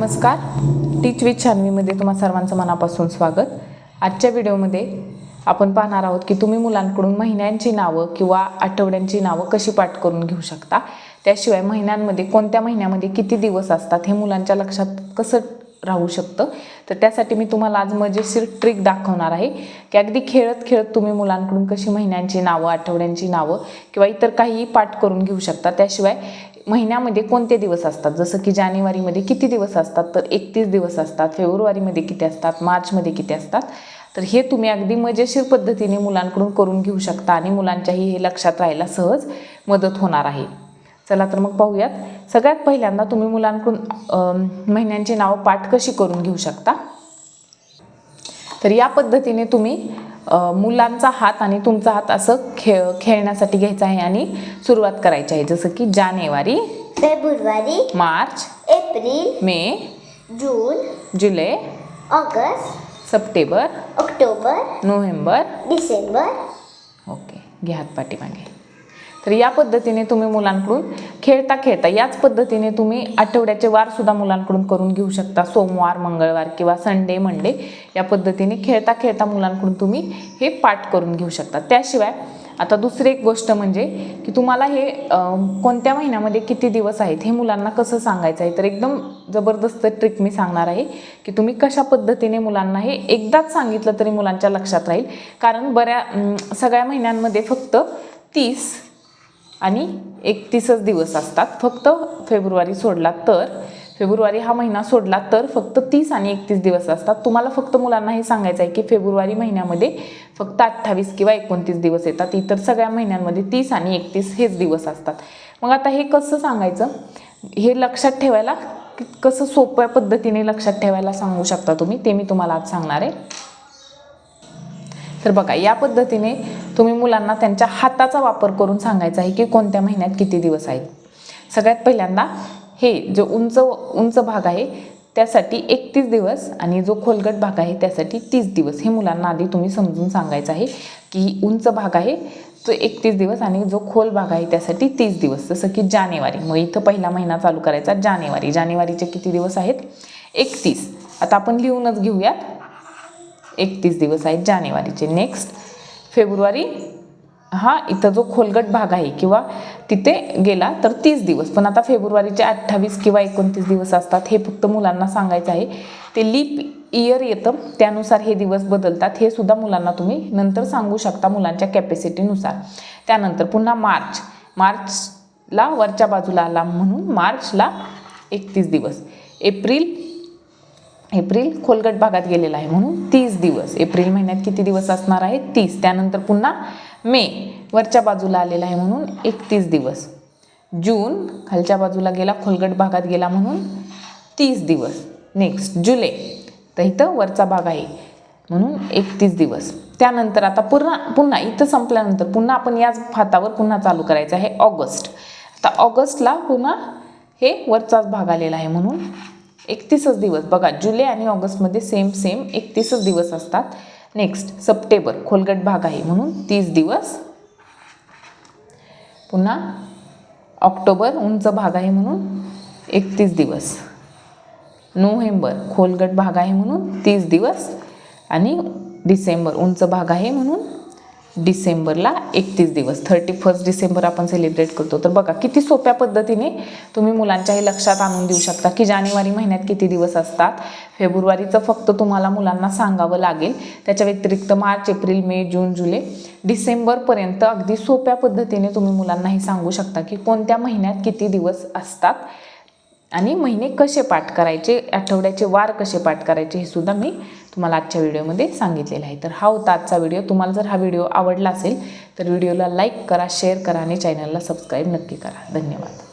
नमस्कार. टीच विथ छानवीमध्ये तुम्हा सर्वांचं मनापासून स्वागत. आजच्या व्हिडिओमध्ये आपण पाहणार आहोत की तुम्ही मुलांकडून महिन्यांची नावं किंवा आठवड्यांची नावं कशी पाठ करून घेऊ शकता? त्याशिवाय महिन्यांमध्ये कोणत्या महिन्यामध्ये किती दिवस असतात हे मुलांच्या लक्षात कसं राहू शकतं? तर त्यासाठी मी तुम्हाला आज मजेशीर ट्रिक दाखवणार आहे की अगदी खेळत खेळत तुम्ही मुलांकडून कशी महिन्यांची नावं आठवड्यांची नावं किंवा इतर काहीही पाठ करून घेऊ शकता. त्याशिवाय महिन्यामध्ये कोणते दिवस असतात? जसं की जानेवारीमध्ये किती दिवस असतात? तर एकतीस दिवस असतात. फेब्रुवारीमध्ये किती असतात? मार्चमध्ये किती असतात? तर हे तुम्ही अगदी मजेशीर पद्धतीने मुलांकडून करून घेऊ शकता आणि मुलांच्याही हे लक्षात राहायला सहज मदत होणार आहे. चला तर मग पाहूयात. सगळ्यात पहिल्यांदा तुम्ही मुलांकडून महिन्यांची नावं पाठ कशी करून घेऊ शकता? तर या पद्धतीने तुम्ही मुलांचा हात आणि तुमचा हात असं खेळ खेळण्यासाठी घ्यायचा आहे आणि सुरुवात करायची आहे. जसं की जानेवारी फेब्रुवारी मार्च एप्रिल मे जून जुलै ऑगस्ट सप्टेंबर ऑक्टोबर नोव्हेंबर. डिसेंबर. ओके घ्या हात पाठीमागे. तर या पद्धतीने तुम्ही मुलांकडून खेळता खेळता याच पद्धतीने तुम्ही आठवड्याचे वारसुद्धा मुलांकडून करून घेऊ शकता. सोमवार मंगळवार किंवा संडे मंडे या पद्धतीने खेळता खेळता मुलांकडून तुम्ही हे पाठ करून घेऊ शकता. त्याशिवाय आता दुसरी एक गोष्ट म्हणजे की तुम्हाला हे कोणत्या महिन्यामध्ये किती दिवस आहेत हे मुलांना कसं सांगायचं आहे? तर एकदम जबरदस्त ट्रिक मी सांगणार आहे की तुम्ही कशा पद्धतीने मुलांना हे एकदाच सांगितलं तरी मुलांच्या लक्षात राहील. कारण बऱ्या सगळ्या महिन्यांमध्ये फक्त तीस आणि एकतीसच दिवस असतात. फक्त फेब्रुवारी सोडला तर फेब्रुवारी हा महिना सोडला तर फक्त तीस आणि एकतीस दिवस असतात. तुम्हाला फक्त मुलांना हे सांगायचं आहे की फेब्रुवारी महिन्यामध्ये फक्त अठ्ठावीस किंवा एकोणतीस दिवस येतात. इतर सगळ्या महिन्यांमध्ये तीस आणि एकतीस हेच दिवस असतात. मग आता हे कसं सांगायचं? हे लक्षात ठेवायला कसं सोप्या पद्धतीने लक्षात ठेवायला सांगू शकता तुम्ही? ते मी तुम्हाला आज सांगणार आहे. तर बघा या पद्धतीने तुम्ही मुलांना त्यांच्या हाताचा वापर करून सांगायचा आहे की कोणत्या महिन्यात किती दिवस आहेत. सगळ्यात पहिल्यांदा हे जो उंच उंच भाग आहे त्यासाठी एकतीस दिवस आणि जो खोलगट भाग आहे त्यासाठी तीस दिवस. हे मुलांना आधी तुम्ही समजून सांगायचं आहे की उंच भाग आहे तो एकतीस दिवस आणि जो खोल भाग आहे त्यासाठी तीस दिवस. जसं की जानेवारी. मग इथं पहिला महिना चालू करायचा जानेवारी. जानेवारीचे किती दिवस आहेत? एकतीस. आता आपण लिहूनच घेऊयात. एकतीस दिवस आहेत जानेवारीचे. नेक्स्ट फेब्रुवारी हा इथं जो खोलगट भाग आहे किंवा तिथे गेला तर तीस दिवस. पण आता फेब्रुवारीचे अठ्ठावीस किंवा एकोणतीस दिवस असतात हे फक्त मुलांना सांगायचं आहे. ते लीप इयर येतं. त्यानुसार हे दिवस बदलतात. हे सुद्धा मुलांना तुम्ही नंतर सांगू शकता मुलांच्या कॅपॅसिटीनुसार त्यानंतर पुन्हा मार्च. मार्चला वरच्या बाजूला आला म्हणून मार्चला एकतीस दिवस. एप्रिल एप्रिल खोलगट भागात गेलेला आहे. म्हणून तीस दिवस. एप्रिल महिन्यात किती दिवस असणार आहे? तीस. त्यानंतर पुन्हा मे वरच्या बाजूला आलेला आहे म्हणून एकतीस दिवस. जून खालच्या बाजूला गेला खोलगट भागात गेला म्हणून तीस दिवस. नेक्स्ट जुलै. तर इथं वरचा भाग आहे. म्हणून एकतीस दिवस. त्यानंतर आता पुन्हा पुन्हा इथं संपल्यानंतर पुन्हा आपण याच फातावर पुन्हा चालू करायचं आहे. ऑगस्ट. आता ऑगस्टला पुन्हा हे वरचाच भाग आलेला आहे म्हणून एकतीसच दिवस. बघा जुलै आणि ऑगस्टमध्ये सेम सेम एकतीसच दिवस असतात. नेक्स्ट सप्टेंबर खोलगट भाग आहे. म्हणून तीस दिवस. पुन्हा ऑक्टोबर उंच भाग आहे म्हणून एकतीस दिवस. नोव्हेंबर खोलगट भाग आहे म्हणून तीस दिवस. आणि डिसेंबर उंच भाग आहे म्हणून डिसेंबरला एकतीस दिवस. थर्टी फर्स्ट डिसेंबर आपण सेलिब्रेट करतो. तर बघा किती सोप्या पद्धतीने तुम्ही मुलांच्या हे लक्षात आणून देऊ शकता की जानेवारी महिन्यात किती दिवस असतात. फेब्रुवारीचं फक्त तुम्हाला मुलांना सांगावं लागेल. त्याच्या व्यतिरिक्त मार्च एप्रिल मे जून जुलै डिसेंबरपर्यंत अगदी सोप्या पद्धतीने तुम्ही मुलांना हे सांगू शकता की कोणत्या महिन्यात किती दिवस असतात. आणि महिने कसे पाठ करायचे आठवड्याचे वार कसे पाठ करायचे हे सुद्धा मी तुम्हाला आजच्या व्हिडिओमध्ये सांगितलेलं आहे. तर हा होता आजचा व्हिडिओ. तुम्हाला जर हा व्हिडिओ आवडला असेल तर व्हिडिओला लाईक करा शेअर करा आणि चॅनलला सबस्क्राईब नक्की करा. धन्यवाद.